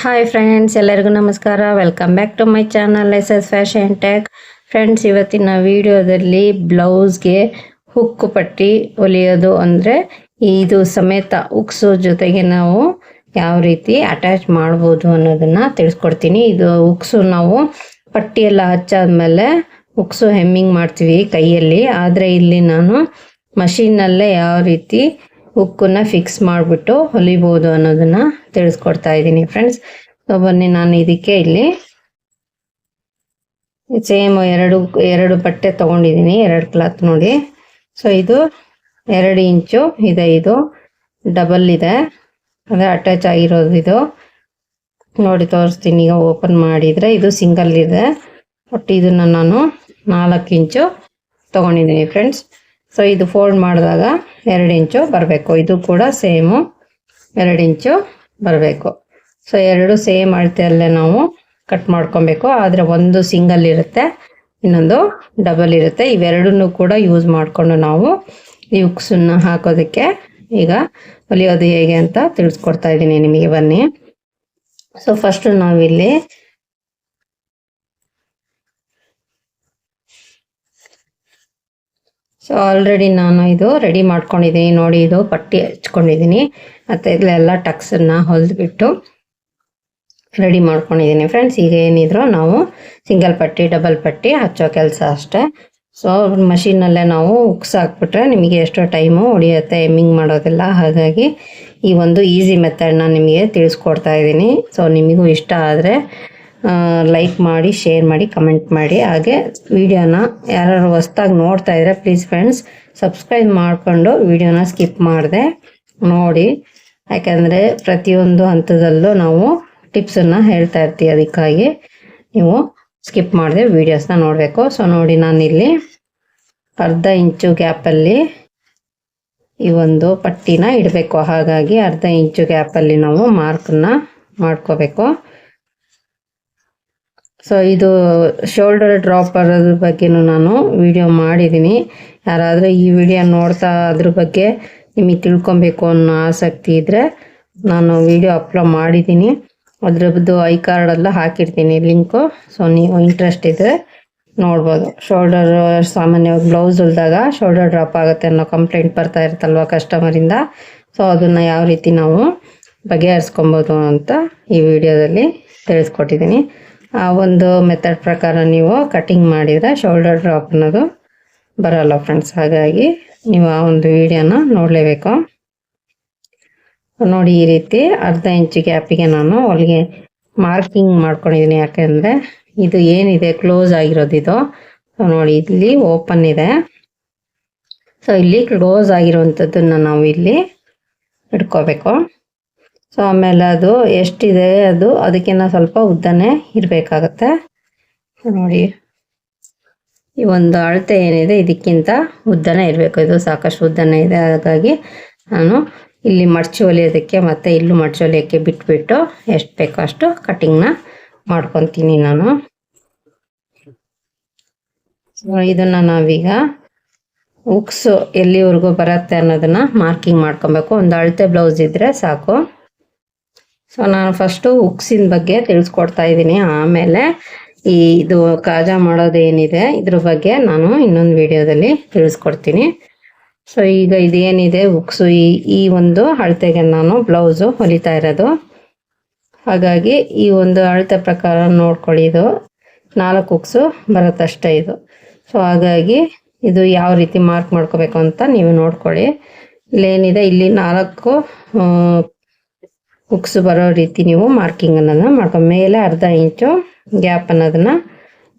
Hi friends ಎಲ್ಲರಿಗೂ ನಮಸ್ಕಾರ. Welcome back to my channel S S fashion tack friends ಇವತ್ತಿನ ವಿಡಿಯೋದಲ್ಲಿ ಬ್ಲೌಸ್ಗೆ ಹುಕ್ಕು ಪಟ್ಟಿ ಹೊಲಿಯೋದು ಅಂದರೆ ಇದು ಸಮೇತ ಉಕ್ಸು ಜೊತೆಗೆ ನಾವು ಯಾವ ರೀತಿ ಅಟ್ಯಾಚ್ ಮಾಡ್ಬೋದು ಅನ್ನೋದನ್ನು ತಿಳಿಸ್ಕೊಡ್ತೀನಿ. ಇದು ಉಕ್ಸು ನಾವು ಪಟ್ಟಿಯೆಲ್ಲ ಹಚ್ಚಾದ್ಮೇಲೆ ಉಕ್ಸು ಹೆಮ್ಮಿಂಗ್ ಮಾಡ್ತೀವಿ ಕೈಯಲ್ಲಿ. ಆದರೆ ಇಲ್ಲಿ ನಾನು ಮಷೀನಲ್ಲೇ ಯಾವ ರೀತಿ ಹುಕ್ಕನ್ನ ಫಿಕ್ಸ್ ಮಾಡಿಬಿಟ್ಟು ಹೊಲಿಬೋದು ಅನ್ನೋದನ್ನ ತಿಳಿಸ್ಕೊಡ್ತಾ ಇದ್ದೀನಿ ಫ್ರೆಂಡ್ಸ್ ಸೊ ಬನ್ನಿ, ನಾನು ಇದಕ್ಕೆ ಇಲ್ಲಿ ಸೇಮ್ ಎರಡು ಎರಡು ಬಟ್ಟೆ ತೊಗೊಂಡಿದ್ದೀನಿ, ಎರಡು ಕ್ಲಾತ್ ನೋಡಿ. ಸೊ ಇದು ಎರಡು ಇಂಚು, ಇದೆ ಇದು ಡಬಲ್ ಇದೆ. ಅಂದರೆ ಅಟ್ಯಾಚ್ ಆಗಿರೋದು ಇದು. ನೋಡಿ, ತೋರಿಸ್ತೀನಿ. ಈಗ ಓಪನ್ ಮಾಡಿದರೆ ಇದು ಸಿಂಗಲ್ ಇದೆ. ಒಟ್ಟು ಇದನ್ನ ನಾನು ನಾಲ್ಕು ಇಂಚು ತೊಗೊಂಡಿದ್ದೀನಿ ಫ್ರೆಂಡ್ಸ್ ಸೊ ಇದು ಫೋಲ್ಡ್ ಮಾಡಿದಾಗ ಎರಡು ಇಂಚು ಬರಬೇಕು. ಇದು ಕೂಡ ಸೇಮು ಎರಡು ಇಂಚು ಬರಬೇಕು. ಸೊ ಎರಡು ಸೇಮ್ ಅಳತೆಯಲ್ಲೇ ನಾವು ಕಟ್ ಮಾಡ್ಕೊಬೇಕು. ಆದರೆ ಒಂದು ಸಿಂಗಲ್ ಇರುತ್ತೆ, ಇನ್ನೊಂದು ಡಬಲ್ ಇರುತ್ತೆ. ಇವೆರಡನ್ನೂ ಕೂಡ ಯೂಸ್ ಮಾಡಿಕೊಂಡು ನಾವು ಈ ಉಕ್ಸನ್ನು ಹಾಕೋದಕ್ಕೆ ಈಗ ಹೊಲಿಯೋದು ಹೇಗೆ ಅಂತ ತಿಳಿಸ್ಕೊಡ್ತಾ ಇದ್ದೀನಿ ನಿಮಗೆ ಬನ್ನಿ. ಸೊ ಫಸ್ಟು ನಾವಿಲ್ಲಿ ಸೊ ಆಲ್ರೆಡಿ ನಾನು ಇದು ರೆಡಿ ಮಾಡ್ಕೊಂಡಿದ್ದೀನಿ. ನೋಡಿ ಇದು ಪಟ್ಟಿ ಹಚ್ಕೊಂಡಿದ್ದೀನಿ. ಮತ್ತು ಇಲ್ಲೆಲ್ಲ ಟಕ್ಸನ್ನು ಹೊಲಿದ್ಬಿಟ್ಟು ರೆಡಿ ಮಾಡ್ಕೊಂಡಿದ್ದೀನಿ. ಫ್ರೆಂಡ್ಸ್ ಈಗ ಏನಿದ್ರು ನಾವು ಸಿಂಗಲ್ ಪಟ್ಟಿ ಡಬಲ್ ಪಟ್ಟಿ ಹಚ್ಚೋ ಕೆಲಸ ಅಷ್ಟೇ. ಸೊ ಮಷೀನಲ್ಲೇ ನಾವು ಉಕ್ಸ್ ಹಾಕ್ಬಿಟ್ರೆ ನಿಮಗೆ ಎಷ್ಟೋ ಟೈಮು ಉಳಿಯುತ್ತೆ. ಎಮ್ಮಿಂಗ್ ಮಾಡೋದಿಲ್ಲ. ಹಾಗಾಗಿ ಈ ಒಂದು ಈಸಿ ಮೆಥಡ್ನ ನಿಮಗೆ ತಿಳಿಸ್ಕೊಡ್ತಾ ಇದ್ದೀನಿ. ಸೊ ನಿಮಗೂ ಇಷ್ಟ ಆದರೆ ಲೈಕ್ ಮಾಡಿ ಶೇರ್ ಮಾಡಿ ಕಮೆಂಟ್ ಮಾಡಿ. ಹಾಗೆ ವಿಡಿಯೋನ ಯಾರು ಹೊಸ್ದಾಗಿ ನೋಡ್ತಾ ಇದ್ರೆ ಪ್ಲೀಸ್ ಫ್ರೆಂಡ್ಸ್ ಸಬ್ಸ್ಕ್ರೈಬ್ ಮಾಡಿಕೊಂಡು ವಿಡಿಯೋನ ಸ್ಕಿಪ್ ಮಾಡಿದೆ ನೋಡಿ. ಯಾಕೆಂದರೆ ಪ್ರತಿಯೊಂದು ಹಂತದಲ್ಲೂ ನಾವು ಟಿಪ್ಸನ್ನು ಹೇಳ್ತಾ ಇರ್ತೀವಿ ಅದಕ್ಕಾಗಿ. ನೀವು ಸ್ಕಿಪ್ ಮಾಡಿದೆ ವೀಡಿಯೋಸ್ನ ನೋಡಬೇಕು. ಸೊ ನೋಡಿ ನಾನಿಲ್ಲಿ ಅರ್ಧ ಇಂಚು ಗ್ಯಾಪಲ್ಲಿ ಈ ಒಂದು ಪಟ್ಟಿನ ಇಡಬೇಕು. ಹಾಗಾಗಿ ಅರ್ಧ ಇಂಚು ಗ್ಯಾಪಲ್ಲಿ ನಾವು ಮಾರ್ಕನ್ನ ಮಾಡ್ಕೋಬೇಕು. ಸೊ ಇದು ಶೋಲ್ಡರ್ ಡ್ರಾಪ್ ಬರೋದ್ರ ಬಗ್ಗೆನೂ ನಾನು ವಿಡಿಯೋ ಮಾಡಿದ್ದೀನಿ. ಯಾರಾದರೂ ಈ ವಿಡಿಯೋ ನೋಡ್ತಾ ಅದ್ರ ಬಗ್ಗೆ ನಿಮಗೆ ತಿಳ್ಕೊಬೇಕು ಅನ್ನೋ ಆಸಕ್ತಿ ಇದ್ದರೆ ನಾನು ವಿಡಿಯೋ ಅಪ್ಲೋಡ್ ಮಾಡಿದ್ದೀನಿ. ಅದ್ರದ್ದು ಐ ಕಾರ್ಡೆಲ್ಲ ಹಾಕಿರ್ತೀನಿ ಲಿಂಕು ಸೊ ನೀವು ಇಂಟ್ರೆಸ್ಟ್ ಇದ್ದರೆ ನೋಡ್ಬೋದು. ಶೋಲ್ಡರ್ ಸಾಮಾನ್ಯವಾಗಿ ಬ್ಲೌಸ್ ಹೊಲ್ದಾಗ ಶೋಲ್ಡರ್ ಡ್ರಾಪ್ ಆಗುತ್ತೆ ಅನ್ನೋ ಕಂಪ್ಲೇಂಟ್ ಬರ್ತಾ ಇರುತ್ತಲ್ವ ಕಸ್ಟಮರಿಂದ ಸೊ ಅದನ್ನು ಯಾವ ರೀತಿ ನಾವು ಬಗೆಹರಿಸ್ಕೊಬೋದು ಅಂತ ಈ ವಿಡಿಯೋದಲ್ಲಿ ತಿಳಿಸ್ಕೊಟ್ಟಿದ್ದೀನಿ. ಆ, ಒಂದು ಮೆಥಡ್ ಪ್ರಕಾರ ನೀವು ಕಟಿಂಗ್ ಮಾಡಿದರೆ ಶೋಲ್ಡರ್ ಡ್ರಾಪ್ ಅನ್ನೋದು ಬರಲ್ಲ ಫ್ರೆಂಡ್ಸ್ ಹಾಗಾಗಿ ನೀವು ಆ ಒಂದು ವಿಡಿಯೋನ ನೋಡಲೇಬೇಕು. ನೋಡಿ ಈ ರೀತಿ ಅರ್ಧ ಇಂಚು ಗ್ಯಾಪಿಗೆ ನಾನು ಹೊಲಿಗೆ ಮಾರ್ಕಿಂಗ್ ಮಾಡ್ಕೊಂಡಿದ್ದೀನಿ. ಯಾಕೆಂದರೆ ಇದು ಏನಿದೆ? ಕ್ಲೋಸ್ ಆಗಿರೋದು ಇದು ನೋಡಿ ಇಲ್ಲಿ ಓಪನ್ ಇದೆ. ಸೊ ಇಲ್ಲಿ ಕ್ಲೋಸ್ ಆಗಿರುವಂಥದ್ದನ್ನು ನಾವು ಇಲ್ಲಿ ಇಟ್ಕೋಬೇಕು. ಸೊ ಆಮೇಲೆ ಅದು ಎಷ್ಟಿದೆ ಅದು? ಅದಕ್ಕಿಂತ ಸ್ವಲ್ಪ ಉದ್ದನೇ ಇರಬೇಕಾಗತ್ತೆ. ನೋಡಿ. ಈ ಒಂದು ಅಳತೆ ಏನಿದೆ, ಇದಕ್ಕಿಂತ ಉದ್ದನೇ ಇರಬೇಕು. ಇದು ಸಾಕಷ್ಟು ಉದ್ದನೇ ಇದೆ, ಹಾಗಾಗಿ ನಾನು ಇಲ್ಲಿ ಮಡ್ಚಿ ಹೊಲಿಯೋದಕ್ಕೆ ಮತ್ತು ಇಲ್ಲೂ ಮಡ್ಚಿ ಹೊಲಿಯೋಕ್ಕೆ ಬಿಟ್ಬಿಟ್ಟು ಎಷ್ಟು ಬೇಕೋ ಅಷ್ಟು ಕಟಿಂಗ್ನ ಮಾಡ್ಕೊತೀನಿ ನಾನು. ಸೊ ಇದನ್ನು ನಾವೀಗ ಉಕ್ಸು ಎಲ್ಲಿವರೆಗೂ ಬರುತ್ತೆ ಅನ್ನೋದನ್ನು ಮಾರ್ಕಿಂಗ್ ಮಾಡ್ಕೊಬೇಕು. ಒಂದು ಅಳತೆ ಬ್ಲೌಸ್ ಇದ್ದರೆ ಸಾಕು. ಸೊ ನಾನು ಫಸ್ಟು ಉಕ್ಸಿನ ಬಗ್ಗೆ ತಿಳಿಸ್ಕೊಡ್ತಾ ಇದ್ದೀನಿ. ಆಮೇಲೆ ಈ ಇದು ಕಾಜಾ ಮಾಡೋದೇನಿದೆ, ಇದ್ರ ಬಗ್ಗೆ ನಾನು ಇನ್ನೊಂದು ವಿಡಿಯೋದಲ್ಲಿ ತಿಳಿಸ್ಕೊಡ್ತೀನಿ. ಸೊ ಈಗ ಇದೇನಿದೆ, ಉಕ್ಸು ಈ ಈ ಒಂದು ಅಳತೆಗೆ ನಾನು ಬ್ಲೌಸು ಹೊಲಿತಾ ಇರೋದು. ಹಾಗಾಗಿ ಈ ಒಂದು ಅಳತೆ ಪ್ರಕಾರ ನೋಡ್ಕೊಳ್ಳಿ, ಇದು ನಾಲ್ಕು ಉಕ್ಸು ಬರುತ್ತಷ್ಟೇ ಇದು. ಸೊ ಹಾಗಾಗಿ ಇದು ಯಾವ ರೀತಿ ಮಾರ್ಕ್ ಮಾಡ್ಕೋಬೇಕು ಅಂತ ನೀವು ನೋಡ್ಕೊಳ್ಳಿ. ಇಲ್ಲೇನಿದೆ, ಇಲ್ಲಿ ನಾಲ್ಕು ಉಕ್ಸು ಬರೋ ರೀತಿ ನೀವು ಮಾರ್ಕಿಂಗ್ ಅನ್ನೋದನ್ನ ಮಾಡ್ಕೊ ಮೇಲೆ ಅರ್ಧ ಇಂಚು ಗ್ಯಾಪ್ ಅನ್ನೋದನ್ನ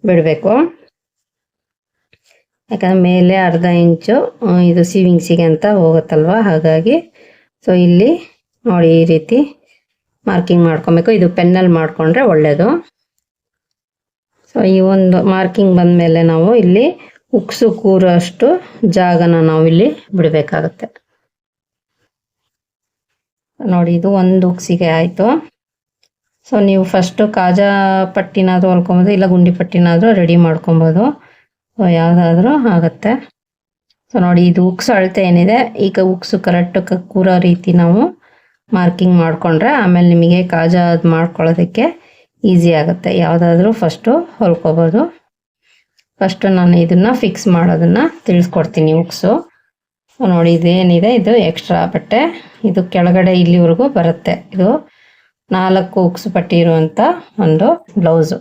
ಬಿಡಬೇಕು. ಯಾಕಂದ್ರೆ ಮೇಲೆ ಅರ್ಧ ಇಂಚು ಇದು ಸಿವಿಂಗ್ಸಿಗೆ ಅಂತ ಹೋಗುತ್ತಲ್ವ? ಹಾಗಾಗಿ ಸೊ ಇಲ್ಲಿ ನೋಡಿ ಈ ರೀತಿ ಮಾರ್ಕಿಂಗ್ ಮಾಡ್ಕೊಬೇಕು. ಇದು ಪೆನ್ನಲ್ಲಿ ಮಾಡಿಕೊಂಡ್ರೆ ಒಳ್ಳೆಯದು ಸೊ ಈ ಒಂದು ಮಾರ್ಕಿಂಗ್ ಬಂದ ಮೇಲೆ ನಾವು ಇಲ್ಲಿ ಉಕ್ಸು ಕೂರೋಷ್ಟು ಜಾಗನ ನಾವು ಇಲ್ಲಿ ಬಿಡಬೇಕಾಗತ್ತೆ. ನೋಡಿ, ಇದು ಒಂದು ಉಕ್ಸಿಗೆ ಆಯಿತು. ಸೊ ನೀವು ಫಸ್ಟು ಕಾಜಾ ಪಟ್ಟಿನಾದರೂ ಹೊಲ್ಕೊಬೋದು, ಇಲ್ಲ ಗುಂಡಿ ಪಟ್ಟಿನಾದರೂ ರೆಡಿ ಮಾಡ್ಕೊಬೋದು. ಸೊ ಯಾವುದಾದ್ರೂ ಆಗುತ್ತೆ. ಸೊ ನೋಡಿ, ಇದು ಉಕ್ಸು ಅಳತೆ ಏನಿದೆ, ಈಗ ಉಕ್ಸು ಕರೆಕ್ಟ್ ಕೂರೋ ರೀತಿ ನಾವು ಮಾರ್ಕಿಂಗ್ ಮಾಡಿಕೊಂಡ್ರೆ, ಆಮೇಲೆ ನಿಮಗೆ ಕಾಜಾ ಅದು ಮಾಡ್ಕೊಳ್ಳೋದಕ್ಕೆ ಈಸಿ ಆಗುತ್ತೆ. ಯಾವುದಾದ್ರೂ ಫಸ್ಟು ಹೊಲ್ಕೋಬೋದು. ಫಸ್ಟು ನಾನು ಇದನ್ನು ಫಿಕ್ಸ್ ಮಾಡೋದನ್ನು ತಿಳಿಸ್ಕೊಡ್ತೀನಿ ಉಕ್ಸು. ನೋಡಿ ಇದೇನಿದೆ. ಇದು ಎಕ್ಸ್ಟ್ರಾ ಬಟ್ಟೆ. ಇದು ಕೆಳಗಡೆ ಇಲ್ಲಿವರೆಗೂ ಬರುತ್ತೆ. ಇದು ನಾಲ್ಕು ಉಕ್ಸು ಪಟ್ಟಿ ಇರುವಂಥ ಒಂದು ಬ್ಲೌಸು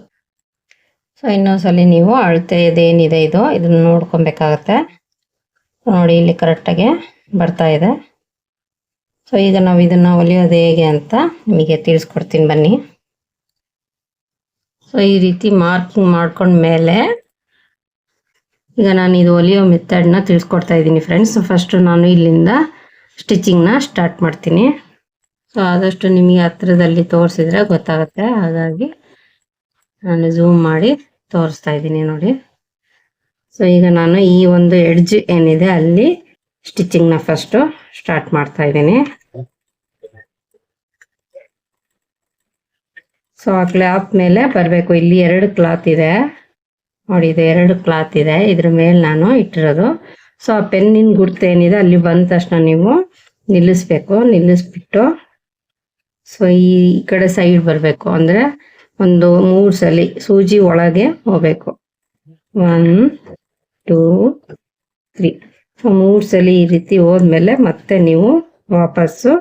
ಸೊ ಇನ್ನೊಂದ್ಸಲಿ ನೀವು ಅಳತೆ ಇದೇನಿದೆ ಇದು, ಇದನ್ನು ನೋಡ್ಕೊಬೇಕಾಗತ್ತೆ. ನೋಡಿ, ಇಲ್ಲಿ ಕರೆಕ್ಟಾಗಿ ಬರ್ತಾ ಇದೆ. ಸೊ ಈಗ ನಾವು ಇದನ್ನು ಹೊಲಿಯೋದು ಹೇಗೆ ಅಂತ ನಿಮಗೆ ತಿಳಿಸ್ಕೊಡ್ತೀನಿ ಬನ್ನಿ. ಸೊ ಈ ರೀತಿ ಮಾರ್ಕಿಂಗ್ ಮಾಡ್ಕೊಂಡ್ಮೇಲೆ ಈಗ ನಾನು ಇದು ಒಲಿಯೋ ಮೆಥಡ್ನ ತಿಳಿಸ್ಕೊಡ್ತಾ ಇದ್ದೀನಿ ಫ್ರೆಂಡ್ಸ್ ಫಸ್ಟು ನಾನು ಇಲ್ಲಿಂದ ಸ್ಟಿಚಿಂಗ್ನ ಸ್ಟಾರ್ಟ್ ಮಾಡ್ತೀನಿ. ಸೊ ಆದಷ್ಟು ನಿಮಗೆ ಹತ್ರದಲ್ಲಿ ತೋರಿಸಿದ್ರೆ ಗೊತ್ತಾಗುತ್ತೆ. ಹಾಗಾಗಿ ನಾನು ಝೂಮ್ ಮಾಡಿ ತೋರಿಸ್ತಾ ಇದ್ದೀನಿ ನೋಡಿ. ಸೊ ಈಗ ನಾನು ಈ ಒಂದು ಎಡ್ಜ್ ಏನಿದೆ ಅಲ್ಲಿ ಸ್ಟಿಚಿಂಗ್ನ ಫಸ್ಟು ಸ್ಟಾರ್ಟ್ ಮಾಡ್ತಾ ಇದ್ದೀನಿ ಸೊ ಆ ಕ್ಲಾತ್ ಮೇಲೆ ಬರಬೇಕು. ಇಲ್ಲಿ ಎರಡು ಕ್ಲಾತ್ ಇದೆ. ನೋಡಿ, ಇದು ಎರಡು ಕ್ಲಾತ್ ಇದೆ. ಇದ್ರ ಮೇಲೆ ನಾನು ಇಟ್ಟಿರೋದು. ಸೊ ಆ ಪೆನ್ನಿನ ಗುರ್ತು ಏನಿದೆ, ಅಲ್ಲಿ ಬಂದ ತಕ್ಷಣ ನೀವು ನಿಲ್ಲಿಸ್ಬೇಕು. ನಿಲ್ಲಿಸ್ಬಿಟ್ಟು ಸೊ ಈ ಕಡೆ ಸೈಡ್ ಬರಬೇಕು. ಅಂದರೆ ಒಂದು ಮೂರು ಸಲ ಸೂಜಿ ಒಳಗೆ ಹೋಗ್ಬೇಕು. ಒನ್ ಟೂ ತ್ರೀ ಸೊ ಮೂರು ಸಲ ಈ ರೀತಿ ಹೋದ್ಮೇಲೆ ಮತ್ತೆ ನೀವು ವಾಪಸ್ಸು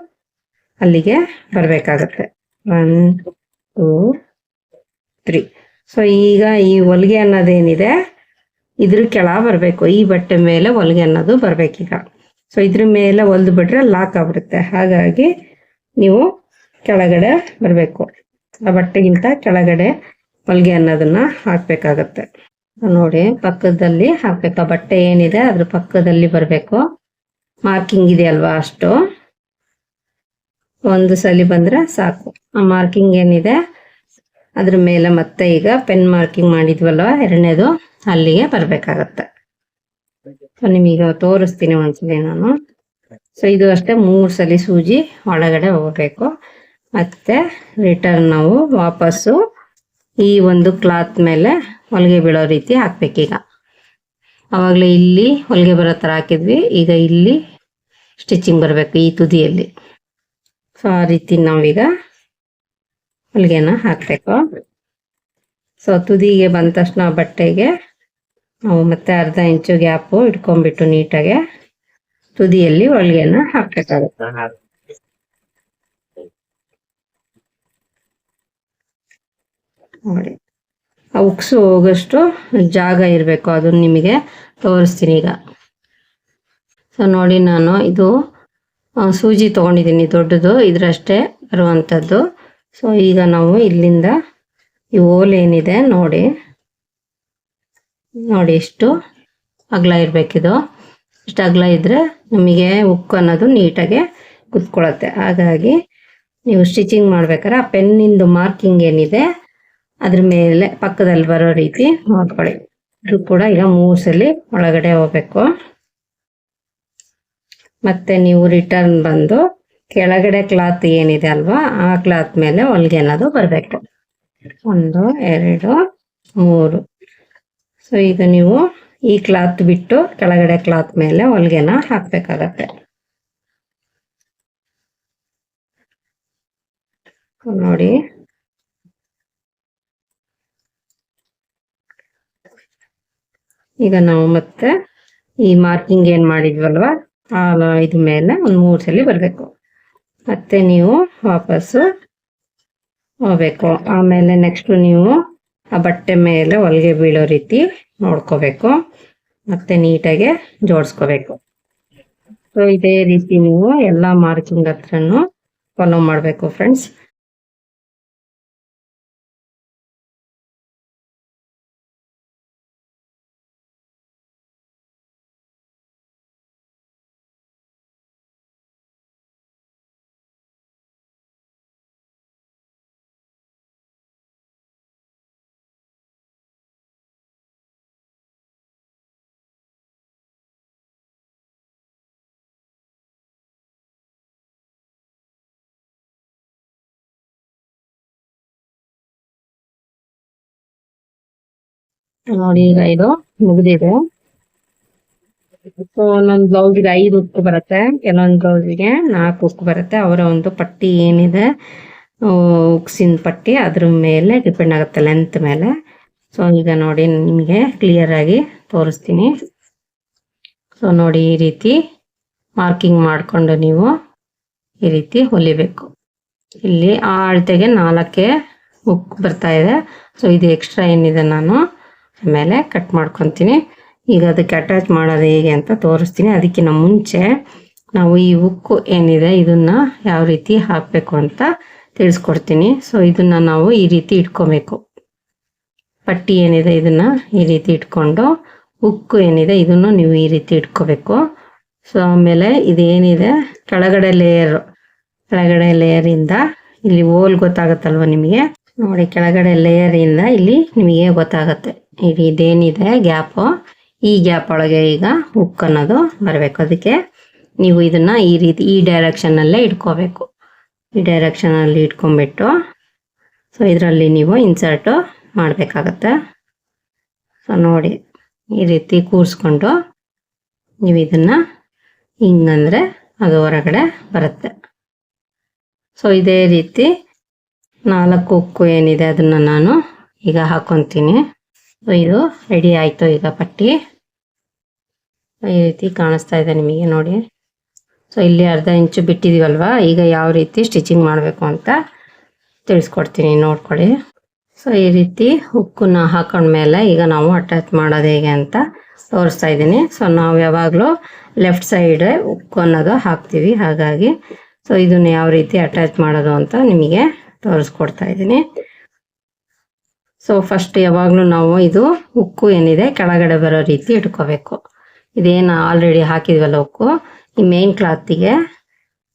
ಅಲ್ಲಿಗೆ ಬರಬೇಕಾಗತ್ತೆ. ಒನ್ ಟೂ ತ್ರೀ ಸೊ ಈಗ ಈ ಹೊಲಿಗೆ ಅನ್ನೋದೇನಿದೆ, ಇದ್ರ ಕೆಳ ಬರಬೇಕು. ಈ ಬಟ್ಟೆ ಮೇಲೆ ಹೊಲಿಗೆ ಅನ್ನೋದು ಬರಬೇಕೀಗ. ಸೊ ಇದ್ರ ಮೇಲೆ ಹೊಲ್ದು ಬಿಟ್ರೆ ಲಾಕ್ ಆಗ್ಬಿಡುತ್ತೆ. ಹಾಗಾಗಿ ನೀವು ಕೆಳಗಡೆ ಬರಬೇಕು. ಆ ಬಟ್ಟೆಗಿಂತ ಕೆಳಗಡೆ ಹೊಲಿಗೆ ಅನ್ನೋದನ್ನ ಹಾಕ್ಬೇಕಾಗತ್ತೆ. ನೋಡಿ, ಪಕ್ಕದಲ್ಲಿ ಹಾಕ್ಬೇಕು. ಆ ಬಟ್ಟೆ ಏನಿದೆ, ಅದ್ರ ಪಕ್ಕದಲ್ಲಿ ಬರಬೇಕು. ಮಾರ್ಕಿಂಗ್ ಇದೆ ಅಲ್ವಾ ಅಷ್ಟು. ಒಂದು ಸಲ ಬಂದ್ರೆ ಸಾಕು. ಆ ಮಾರ್ಕಿಂಗ್ ಏನಿದೆ ಅದ್ರ ಮೇಲೆ ಮತ್ತೆ ಈಗ ಪೆನ್ ಮಾರ್ಕಿಂಗ್ ಮಾಡಿದ್ವಲ್ಲ ಎರಡನೇದು ಅಲ್ಲಿಗೆ ಬರಬೇಕಾಗತ್ತೆ. ಸೊ ನಿಮೀಗ ತೋರಿಸ್ತೀನಿ ಒಂದ್ಸಲಿ ನಾನು. ಸೊ ಇದು ಅಷ್ಟೇ ಮೂರು ಸಲ ಸೂಜಿ ಒಳಗಡೆ ಹೋಗಬೇಕು. ಮತ್ತೆ ರಿಟರ್ನ್ ನಾವು ವಾಪಸ್ಸು ಈ ಒಂದು ಕ್ಲಾತ್ ಮೇಲೆ ಹೊಲಿಗೆ ಬೀಳೋ ರೀತಿ ಹಾಕ್ಬೇಕೀಗ. ಅವಾಗಲೇ ಇಲ್ಲಿ ಹೊಲಿಗೆ ಬರೋ ಥರ ಹಾಕಿದ್ವಿ. ಈಗ ಇಲ್ಲಿ ಸ್ಟಿಚಿಂಗ್ ಬರಬೇಕು ಈ ತುದಿಯಲ್ಲಿ. ಸೊ ಆ ರೀತಿ ನಾವೀಗ ಹೊಲಿಗೆನ ಹಾಕಬೇಕು. ಸೊ ತುದಿಗೆ ಬಂದ ತಕ್ಷಣ ಬಟ್ಟೆಗೆ ನಾವು ಮತ್ತೆ ಅರ್ಧ ಇಂಚು ಗ್ಯಾಪು ಇಟ್ಕೊಂಡ್ಬಿಟ್ಟು ನೀಟಾಗೆ ತುದಿಯಲ್ಲಿ ಹೊಲಿಗೆನ ಹಾಕ್ಬೇಕಾಗುತ್ತೆ. ನೋಡಿ. ಆ ಉಕ್ಸು ಹೋಗೋಷ್ಟು ಜಾಗ ಇರಬೇಕು, ಅದನ್ನ ನಿಮಗೆ ತೋರಿಸ್ತೀನಿ ಈಗ. ಸೊ ನೋಡಿ ನಾನು ಇದು ಸೂಜಿ ತೊಗೊಂಡಿದ್ದೀನಿ, ದೊಡ್ಡದು, ಇದ್ರಷ್ಟೇ ಬರುವಂಥದ್ದು ಸೊ ಈಗ ನಾವು ಇಲ್ಲಿಂದ ಈ ಹೋಲ್ ಏನಿದೆ ನೋಡಿ. ನೋಡಿ ಎಷ್ಟು ಅಗಲ ಇರಬೇಕಿದು. ಇಷ್ಟು ಅಗಲ ಇದ್ದರೆ ನಮಗೆ ಉಕ್ಕು ಅನ್ನೋದು ನೀಟಾಗಿ ಕುತ್ಕೊಳತ್ತೆ. ಹಾಗಾಗಿ ನೀವು ಸ್ಟಿಚಿಂಗ್ ಮಾಡ್ಬೇಕಾದ್ರೆ ಆ ಪೆನ್ನಿಂದು ಮಾರ್ಕಿಂಗ್ ಏನಿದೆ, ಅದ್ರ ಮೇಲೆ ಪಕ್ಕದಲ್ಲಿ ಬರೋ ರೀತಿ ನೋಡ್ಕೊಳ್ಳಿ. ಇದು ಕೂಡ ಈಗ ಮೂರು ಸಲ ಒಳಗಡೆ ಹೋಗ್ಬೇಕು. ಮತ್ತೆ ನೀವು ರಿಟರ್ನ್ ಬಂದು ಕೆಳಗಡೆ ಕ್ಲಾತ್ ಏನಿದೆ ಅಲ್ವಾ, ಆ ಕ್ಲಾತ್ ಮೇಲೆ ಹೊಲಿಗೆ ಅನ್ನೋದು ಬರಬೇಕು. ಒಂದು, ಎರಡು, ಮೂರು. ಸೊ ಈಗ ನೀವು ಈ ಕ್ಲಾತ್ ಬಿಟ್ಟು ಕೆಳಗಡೆ ಕ್ಲಾತ್ ಮೇಲೆ ಹೊಲಿಗೆನ ಹಾಕ್ಬೇಕಾಗತ್ತೆ. ನೋಡಿ. ಈಗ ನಾವು ಮತ್ತೆ ಈ ಮಾರ್ಕಿಂಗ್ ಏನ್ ಮಾಡಿದ್ವಲ್ವಾ, ಆ ಇದ್ರ ಮೇಲೆ ಒಂದ್ ಮೂರ್ ಸಲ ಬರಬೇಕು. ಮತ್ತೆ ನೀವು ವಾಪಸ್ಸು ಹೋಗ್ಬೇಕು. ಆಮೇಲೆ ನೆಕ್ಸ್ಟ್ ನೀವು ಆ ಬಟ್ಟೆ ಮೇಲೆ ಹೊಲಿಗೆ ಬೀಳೋ ರೀತಿ ನೋಡ್ಕೋಬೇಕು. ಮತ್ತೆ ನೀಟಾಗೆ ಜೋಡಿಸ್ಕೋಬೇಕು. ಸೊ ಇದೇ ರೀತಿ ನೀವು ಎಲ್ಲ ಮಾರ್ಕಿಂಗ್ ಹತ್ರನೂ ಫಾಲೋ ಮಾಡಬೇಕು ಫ್ರೆಂಡ್ಸ್ ನೋಡಿ, ಈಗ ಇದು ಮುಗಿದಿದೆ. ಸೊ ಒಂದೊಂದು ಬ್ಲೌಸ್ಗೆ ಐದು ಉಕ್ಕು ಬರುತ್ತೆ. ಕೆಲವೊಂದು ಬ್ಲೌಸ್ಗೆ ನಾಲ್ಕು ಉಕ್ಕು ಬರುತ್ತೆ. ಅವರ ಒಂದು ಪಟ್ಟಿ ಏನಿದೆ ಉಕ್ಸಿನ ಪಟ್ಟಿ, ಅದ್ರ ಮೇಲೆ ಡಿಪೆಂಡ್ ಆಗುತ್ತೆ ಲೆಂತ್ ಮೇಲೆ. ಸೊ ಈಗ ನೋಡಿ, ನಿಮಗೆ ಕ್ಲಿಯರ್ ಆಗಿ ತೋರಿಸ್ತೀನಿ. ಸೊ ನೋಡಿ, ಈ ರೀತಿ ಮಾರ್ಕಿಂಗ್ ಮಾಡಿಕೊಂಡು ನೀವು ಈ ರೀತಿ ಹೊಲಿಬೇಕು. ಇಲ್ಲಿ ಆ ಅಳತೆಗೆ ನಾಲ್ಕೇ ಉಕ್ ಬರ್ತಾ ಇದೆ. ಸೊ ಇದು ಎಕ್ಸ್ಟ್ರಾ ಏನಿದೆ ನಾನು? ಆಮೇಲೆ ಕಟ್ ಮಾಡ್ಕೊತೀನಿ. ಈಗ ಅದಕ್ಕೆ ಅಟ್ಯಾಚ್ ಮಾಡೋದು ಹೇಗೆ ಅಂತ ತೋರಿಸ್ತೀನಿ. ಅದಕ್ಕಿಂತ ಮುಂಚೆ ನಾವು ಈ ಉಕ್ಕು ಏನಿದೆ, ಇದನ್ನ ಯಾವ ರೀತಿ ಹಾಕಬೇಕು ಅಂತ ತಿಳಿಸ್ಕೊಡ್ತೀನಿ. ಸೊ ಇದನ್ನ ನಾವು ಈ ರೀತಿ ಇಟ್ಕೋಬೇಕು. ಪಟ್ಟಿ ಏನಿದೆ, ಇದನ್ನ ಈ ರೀತಿ ಇಟ್ಕೊಂಡು ಉಕ್ಕು ಏನಿದೆ, ಇದನ್ನು ನೀವು ಈ ರೀತಿ ಇಟ್ಕೋಬೇಕು. ಸೊ ಆಮೇಲೆ ಇದೇನಿದೆ, ಕೆಳಗಡೆ ಲೇಯರ್ ಕೆಳಗಡೆ ಲೇಯರ್ ಇಂದ ಇಲ್ಲಿ ಓಲ್ ಗೊತ್ತಾಗುತ್ತಲ್ವ ನಿಮಗೆ? ನೋಡಿ, ಕೆಳಗಡೆ ಲೇಯರ್ ಇಂದ ಇಲ್ಲಿ ನಿಮಗೆ ಗೊತ್ತಾಗತ್ತೆ. ಇದೇನಿದೆ ಗ್ಯಾಪ್. ಈ ಗ್ಯಾಪ್ ಒಳಗೆ ಈಗ ಹುಕ್ ಅನ್ನೋದು ಬರಬೇಕು. ಅದಕ್ಕೆ ನೀವು ಇದನ್ನ ಈ ರೀತಿ, ಈ ಡೈರೆಕ್ಷನ್ ಅಲ್ಲೇ ಇಟ್ಕೋಬೇಕು. ಈ ಡೈರೆಕ್ಷನ್ ಅಲ್ಲಿ ಇಟ್ಕೊಂಡ್ಬಿಟ್ಟು ಸೊ ಇದರಲ್ಲಿ ನೀವು ಇನ್ಸರ್ಟ್ ಮಾಡಬೇಕಾಗತ್ತೆ. ಸೊ ನೋಡಿ, ಈ ರೀತಿ ಕೂರಿಸ್ಕೊಂಡು ನೀವು ಇದನ್ನ ಹಿಂಗಂದ್ರೆ ಅದು ಹೊರಗಡೆ ಬರುತ್ತೆ. ಸೊ ಇದೇ ರೀತಿ ನಾಲ್ಕು ಉಕ್ಕು ಏನಿದೆ ಅದನ್ನ ನಾನು ಈಗ ಹಾಕೊಂತೀನಿ. ಇದು ರೆಡಿ ಆಯಿತು ಈಗ ಪಟ್ಟಿ. ಈ ರೀತಿ ಕಾಣಿಸ್ತಾ ಇದೆ ನಿಮಗೆ ನೋಡಿ. ಸೊ ಇಲ್ಲಿ ಅರ್ಧ ಇಂಚು ಬಿಟ್ಟಿದ್ದೀವಲ್ವಾ ಈಗ ಯಾವ ರೀತಿ ಸ್ಟಿಚಿಂಗ್ ಮಾಡಬೇಕು ಅಂತ ತಿಳಿಸ್ಕೊಡ್ತೀನಿ, ನೋಡ್ಕೊಳ್ಳಿ. ಸೊ ಈ ರೀತಿ ಉಕ್ಕನ್ನ ಹಾಕೊಂಡ್ಮೇಲೆ ಈಗ ನಾವು ಅಟ್ಯಾಚ್ ಮಾಡೋದು ಹೇಗೆ ಅಂತ ತೋರಿಸ್ತಾ ಇದ್ದೀನಿ. ಸೊ ನಾವು ಯಾವಾಗಲೂ ಲೆಫ್ಟ್ ಸೈಡ್ ಉಕ್ಕು ಅನ್ನೋದು ಹಾಕ್ತೀವಿ. ಹಾಗಾಗಿ ಸೊ ಇದನ್ನು ಯಾವ ರೀತಿ ಅಟ್ಯಾಚ್ ಮಾಡೋದು ಅಂತ ನಿಮಗೆ ತೋರಿಸ್ಕೊಡ್ತಾ ಇದ್ದೀನಿ. ಸೊ ಫಸ್ಟ್ ಯಾವಾಗಲೂ ನಾವು ಇದು ಉಕ್ಕು ಏನಿದೆ ಕೆಳಗಡೆ ಬರೋ ರೀತಿ ಇಟ್ಕೋಬೇಕು. ಇದೇನು ಆಲ್ರೆಡಿ ಹಾಕಿದ್ವಲ್ಲ ಉಕ್ಕು? ಈ ಮೇನ್ ಕ್ಲಾತಿಗೆ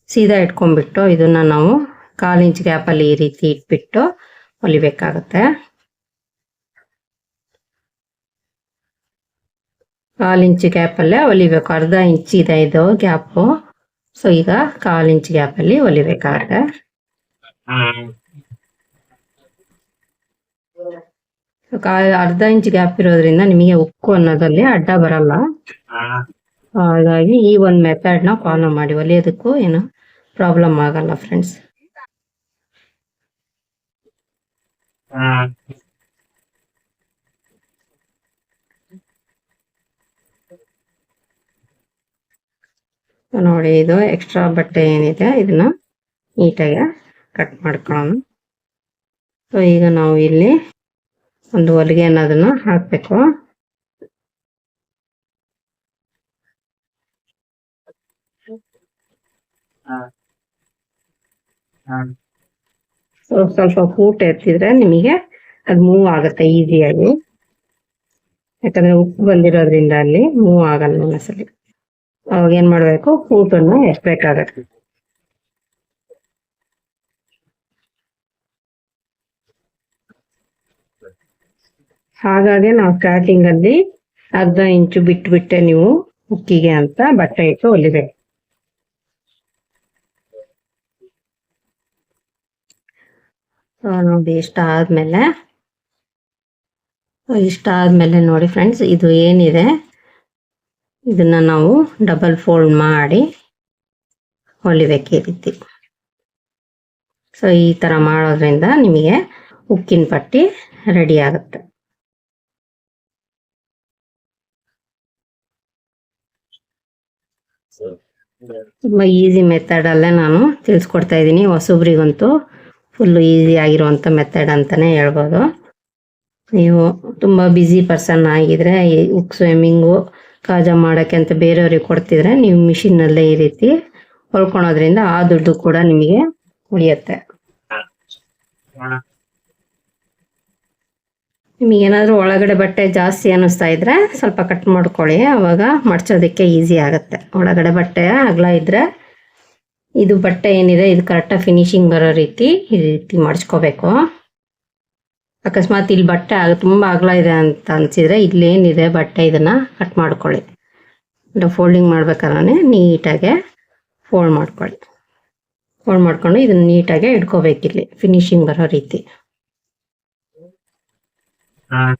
ಸೀದಾ ಇಟ್ಕೊಂಡ್ಬಿಟ್ಟು ಇದನ್ನ ನಾವು ಕಾಲು ಇಂಚ್ ಗ್ಯಾಪಲ್ಲಿ ಈ ರೀತಿ ಇಟ್ಬಿಟ್ಟು ಹೊಲಿಬೇಕಾಗತ್ತೆ. ಕಾಲು ಇಂಚ್ ಗ್ಯಾಪಲ್ಲೇ ಹೊಲಿಬೇಕು. ಅರ್ಧ ಇಂಚ್ ಇದೆ ಇದು ಗ್ಯಾಪು ಸೊ ಈಗ ಕಾಲು ಇಂಚ್ ಗ್ಯಾಪಲ್ಲಿ ಹೊಲಿಬೇಕಾಗತ್ತೆ ಸೊ ಕಾಲ್ ಅರ್ಧ ಇಂಚ್ ಗ್ಯಾಪ್ ಇರೋದ್ರಿಂದ ನಿಮಗೆ ಉಕ್ಕು ಅನ್ನೋದಲ್ಲಿ ಅಡ್ಡ ಬರಲ್ಲ. ಹಾಗಾಗಿ ಈ ಒಂದು ನ ಫಾಲೋ ಮಾಡಿ. ಹೊಲಿಯೋದಕ್ಕೂ ಏನು ಪ್ರಾಬ್ಲಮ್ ಆಗಲ್ಲ ಫ್ರೆಂಡ್ಸ್ ನೋಡಿ ಇದು ಎಕ್ಸ್ಟ್ರಾ ಬಟ್ಟೆ ಏನಿದೆ ಇದನ್ನ ನೀಟಾಗಿ ಕಟ್ ಮಾಡ್ಕೊಳ್ಳೋಣ. ಸೊ ಈಗ ನಾವು ಇಲ್ಲಿ ಒಂದು ಹೊಲಿಗೆ ಅನ್ನೋದನ್ನ ಹಾಕ್ಬೇಕು. ಸ್ವಲ್ಪ ಸ್ವಲ್ಪ ಕೂಟ ಎತ್ತಿದ್ರೆ ನಿಮಗೆ ಅದು ಮೂವ್ ಆಗುತ್ತೆ ಈಸಿಯಾಗಿ. ಯಾಕಂದ್ರೆ ಉಪ್ಪು ಬಂದಿರೋದ್ರಿಂದ ಅಲ್ಲಿ ಮೂವ್ ಆಗಲ್ಲ ಒಂದೊಂದ್ಸಲಿ ಅವಾಗ ಏನ್ ಮಾಡ್ಬೇಕು? ಫೂಟನ್ನು ಎತ್ತಬೇಕಾಗತ್ತೆ ಹಾಗಾಗಿ ನಾವು ಸ್ಟಾರ್ಟಿಂಗ್ ಅಲ್ಲಿ ಅರ್ಧ ಇಂಚು ಬಿಟ್ಟು ಬಿಟ್ಟೆ ನೀವು ಉಕ್ಕಿಗೆ ಅಂತ ಬಟ್ಟೆ ಇಟ್ಟು ಹೊಲಿಬೇಕು ನೋಡಿ, ಇಷ್ಟ ಆದ್ಮೇಲೆ ಇಷ್ಟ ಆದ್ಮೇಲೆ ನೋಡಿ ಫ್ರೆಂಡ್ಸ್ ಇದು ಏನಿದೆ? ಇದನ್ನ ನಾವು ಡಬಲ್ ಫೋಲ್ಡ್ ಮಾಡಿ ಹೊಲಿಬೇಕು ಈ ರೀತಿ. ಸೊ ಈ ತರ ಮಾಡೋದ್ರಿಂದ ನಿಮಗೆ ಉಕ್ಕಿನ ಪಟ್ಟಿ ರೆಡಿ ಆಗುತ್ತೆ. ತುಂಬಾ ಈಸಿ ಮೆಥಡ್ ಅಲ್ಲೇ ನಾನು ತಿಳಿಸ್ಕೊಡ್ತಾ ಇದ್ದೀನಿ. ಹೊಸಬ್ರಿಗಂತೂ ಫುಲ್ ಈಸಿ ಆಗಿರುವಂತ ಮೆಥಡ್ ಅಂತಾನೆ ಹೇಳ್ಬೋದು. ನೀವು ತುಂಬಾ ಬ್ಯುಸಿ ಪರ್ಸನ್ ಆಗಿದ್ರೆ, ಈ ಉಕ್ ಸ್ವಿಮ್ಮಿಂಗು ಕಾಜಾ ಮಾಡಕ್ಕೆ ಅಂತ ಬೇರೆಯವ್ರಿಗೆ ಕೊಡ್ತಿದ್ರೆ ನೀವು ಮಿಷಿನ್ನಲ್ಲೇ ಈ ರೀತಿ ಹೊಲ್ಕೊಳೋದ್ರಿಂದ ಆ ದುಡ್ಡು ಕೂಡ ನಿಮಗೆ ಉಳಿಯುತ್ತೆ. ನಿಮಗೆ ಏನಾದರೂ ಒಳಗಡೆ ಬಟ್ಟೆ ಜಾಸ್ತಿ ಅನ್ನಿಸ್ತಾ ಇದ್ದರೆ ಸ್ವಲ್ಪ ಕಟ್ ಮಾಡ್ಕೊಳ್ಳಿ. ಆವಾಗ ಮಡ್ಚೋದಕ್ಕೆ ಈಸಿ ಆಗುತ್ತೆ. ಒಳಗಡೆ ಬಟ್ಟೆ ಅಗಲ ಇದ್ರೆ ಇದು ಬಟ್ಟೆ ಏನಿದೆ, ಇದು ಕರೆಕ್ಟಾಗಿ ಫಿನಿಶಿಂಗ್ ಬರೋ ರೀತಿ ಈ ರೀತಿ ಮಡ್ಚ್ಕೋಬೇಕು. ಅಕಸ್ಮಾತ್ ಇಲ್ಲಿ ಬಟ್ಟೆ ಆಗ ತುಂಬ ಅಗಲ ಇದೆ ಅಂತ ಅನ್ಸಿದ್ರೆ ಇಲ್ಲೇನಿದೆ ಬಟ್ಟೆ ಇದನ್ನು ಕಟ್ ಮಾಡ್ಕೊಳ್ಳಿ. ಫೋಲ್ಡಿಂಗ್ ಮಾಡ್ಬೇಕಾದ್ರೆ ನೀಟಾಗೆ ಫೋಲ್ಡ್ ಮಾಡ್ಕೊಳ್ಳಿ. ಫೋಲ್ಡ್ ಮಾಡ್ಕೊಂಡು ಇದನ್ನು ನೀಟಾಗೆ ಇಟ್ಕೋಬೇಕಿಲ್ಲಿ ಫಿನಿಶಿಂಗ್ ಬರೋ ರೀತಿ. Uh,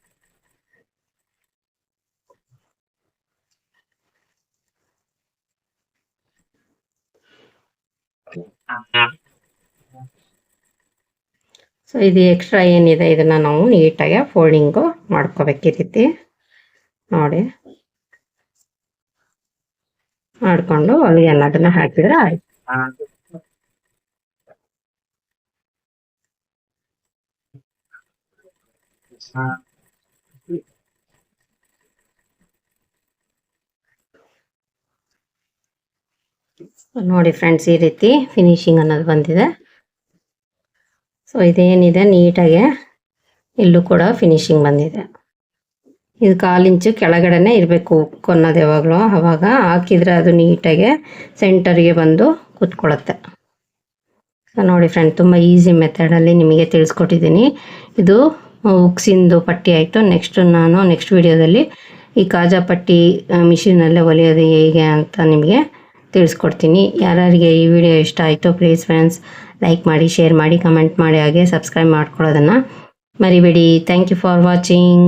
ಸೊ ಇದು ಎಕ್ಸ್ಟ್ರಾ ಏನಿದೆ? ಇದನ್ನ ನಾವು ನೀಟಾಗಿ ಫೋಲ್ಡಿಂಗು ಮಾಡ್ಕೋಬೇಕು ಈ ರೀತಿ. ನೋಡಿ. ಮಾಡಿಕೊಂಡು ಅಲ್ಲಿ ಎಲ್ಲದನ್ನ ಹಾಕಿದ್ರೆ ಆಯ್ತು. ನೋಡಿ ಫ್ರೆಂಡ್ಸ್, ಈ ರೀತಿ ಫಿನಿಶಿಂಗ್ ಅನ್ನೋದು ಬಂದಿದೆ. ಸೊ ಇದೇನಿದೆ? ನೀಟಾಗಿ ಇಲ್ಲೂ ಕೂಡ ಫಿನಿಶಿಂಗ್ ಬಂದಿದೆ. ಇದು ಕಾಲು ಇಂಚು ಕೆಳಗಡೆನೆ ಇರಬೇಕು ಕೊನ್ನೋದು ಯಾವಾಗಲೂ. ಆವಾಗ ಹಾಕಿದ್ರೆ ಅದು ನೀಟಾಗಿ ಸೆಂಟರ್ಗೆ ಬಂದು ಕೂತ್ಕೊಳ್ಳುತ್ತೆ ಸೊ ನೋಡಿ ಫ್ರೆಂಡ್ ತುಂಬ ಈಸಿ ಮೆಥಡಲ್ಲಿ ನಿಮಗೆ ತಿಳಿಸ್ಕೊಟ್ಟಿದ್ದೀನಿ. ಇದು ಉಕ್ಸಿಂದು ಪಟ್ಟಿ ಆಯಿತು. ನೆಕ್ಸ್ಟ್ ನಾನು ನೆಕ್ಸ್ಟ್ ವಿಡಿಯೋದಲ್ಲಿ ಈ ಕಾಜಾ ಪಟ್ಟಿ ಮಿಷಿನಲ್ಲೇ ಹೊಲಿಯೋದು ಹೇಗೆ ಅಂತ ನಿಮಗೆ ತಿಳಿಸ್ಕೊಡ್ತೀನಿ. ಯಾರ್ಯಾರಿಗೆ ಈ ವಿಡಿಯೋ ಇಷ್ಟ ಆಯಿತು ಪ್ಲೀಸ್ ಫ್ರೆಂಡ್ಸ್ ಲೈಕ್ ಮಾಡಿ ಶೇರ್ ಮಾಡಿ ಕಮೆಂಟ್ ಮಾಡಿ, ಹಾಗೆ ಸಬ್ಸ್ಕ್ರೈಬ್ ಮಾಡ್ಕೊಳ್ಳೋದನ್ನು ಮರಿಬೇಡಿ. Thank you for watching